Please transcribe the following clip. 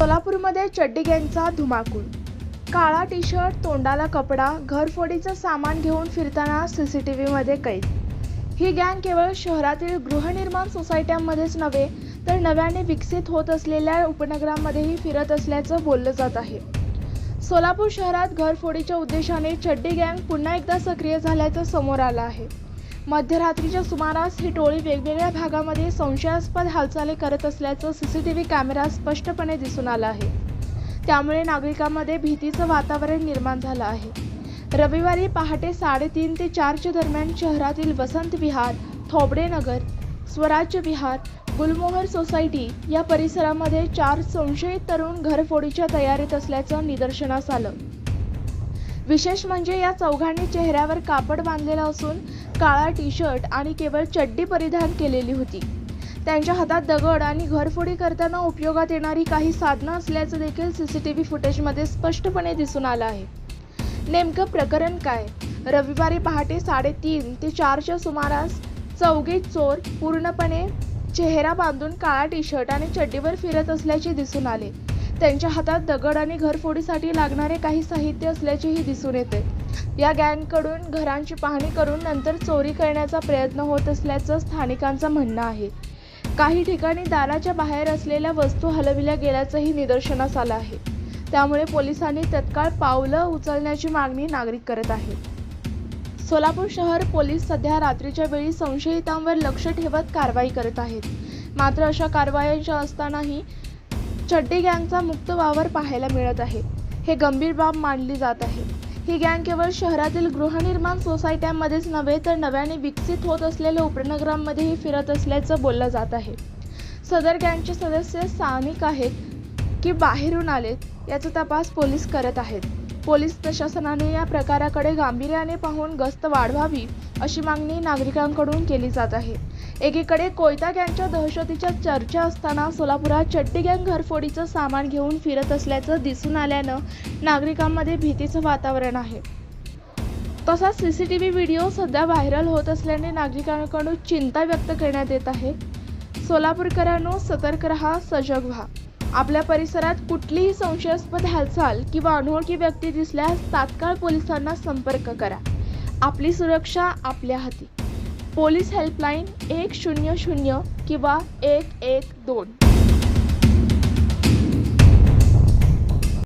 सोलापूरमध्ये चड्डी गँगचा धुमाकूळ. काळा टी शर्ट तोंडाला कपडा घरफोडीचं सामान घेऊन फिरताना सी सी टी व्हीमध्ये कैद. ही गँग केवळ शहरातील गृहनिर्माण सोसायट्यांमध्येच नव्हे तर नव्याने विकसित होत असलेल्या उपनगरांमध्येही फिरत असल्याचं बोललं जात आहे. सोलापूर शहरात घरफोडीच्या उद्देशाने चड्डी गँग पुन्हा एकदा सक्रिय झाल्याचं समोर आलं आहे. मध्यरात्रीच्या सुमारास ही टोळी वेगवेगळ्या भागामध्ये संशयास्पद हालचाली करत असल्याचं सीसीटीव्ही कॅमेऱ्यात स्पष्टपणे दिसून आलं आहे. त्यामुळे नागरिकांमध्ये भीतीचं वातावरण निर्माण झालं आहे. रविवारी पहाटे साडेतीन ते चारच्या दरम्यान शहरातील वसंत विहार थोबडेनगर स्वराज्य विहार गुलमोहर सोसायटी या परिसरामध्ये चार संशयित तरुण घरफोडीच्या तयारीत असल्याचं निदर्शनास आलं. विशेष म्हणजे या चौघांनी चेहऱ्यावर कापड बांधलेलं असून काळा टी शर्ट आणि केवळ चड्डी परिधान केलेली होती. त्यांच्या हातात दगड आणि घरफोडी करताना उपयोगात येणारी काही साधनं असल्याचं देखील सी सी टी व्ही फुटेजमध्ये स्पष्टपणे दिसून आलं आहे. नेमकं प्रकरण काय? रविवारी पहाटे साडेतीन ते चारच्या सुमारास चौघे चोर पूर्णपणे चेहरा बांधून काळा टी शर्ट आणि चड्डीवर फिरत असल्याचे दिसून आले. त्यांच्या हातात दगड आणि घरफोडीसाठी लागणारे काही साहित्य असल्याचेही दिसून येते. या गँगकडून घरांची पाहणी करून नंतर चोरी करण्याचा प्रयत्न होत असल्याचं स्थानिकांचं म्हणणं आहे. काही ठिकाणी दाराच्या बाहेर असलेल्या वस्तू हलविल्या गेल्याचंही निदर्शनास आलं आहे. त्यामुळे पोलिसांनी तत्काळ पावलं उचलण्याची मागणी नागरिक करत आहेत. सोलापूर शहर पोलीस सध्या रात्रीच्या वेळी संशयितांवर लक्ष ठेवत कारवाई करत आहेत. मात्र अशा कारवायांच्या असतानाही चड्डी गँगचा मुक्त वावर पाहायला मिळत आहे. हे गंभीर बाब मानली जात आहे. ही गँग केवळ शहरातील गृहनिर्माण सोसायट्यांमध्येच नव्हे तर नव्याने विकसित होत असलेल्या उपनगरांमध्येही फिरत असल्याचं बोललं जात आहे. सदर गँगचे सदस्य स्थानिक आहेत की बाहेरून आलेत याचा तपास पोलीस करत आहेत. पोलीस प्रशासनाने या प्रकाराकडे गांभीर्याने पाहून गस्त वाढवावी अशी मागणी नागरिकांकडून केली जात आहे. एकीकडे कोयता गँगच्या दहशतीच्या चर्चा असताना सोलापुरात चट्टी गँग घरफोडीचं सामान घेऊन फिरत असल्याचं दिसून आल्यानं नागरिकांमध्ये भीतीचं वातावरण आहे. तसाच C C T V video सध्या व्हायरल होत असल्याने नागरिकांकडून चिंता व्यक्त करण्यात येत आहे. सोलापूरकरांनो सतर्क रहा सजग व्हा. आपल्या परिसरात कुठलीही संशयास्पद हालचाल किंवा अनोळखी व्यक्ती दिसल्यास तात्काळ पोलिसांना संपर्क करा. आपली सुरक्षा आपल्या हाती. पोलीस हेल्पलाईन एक शून्य शून्य किंवा एक एक दोन.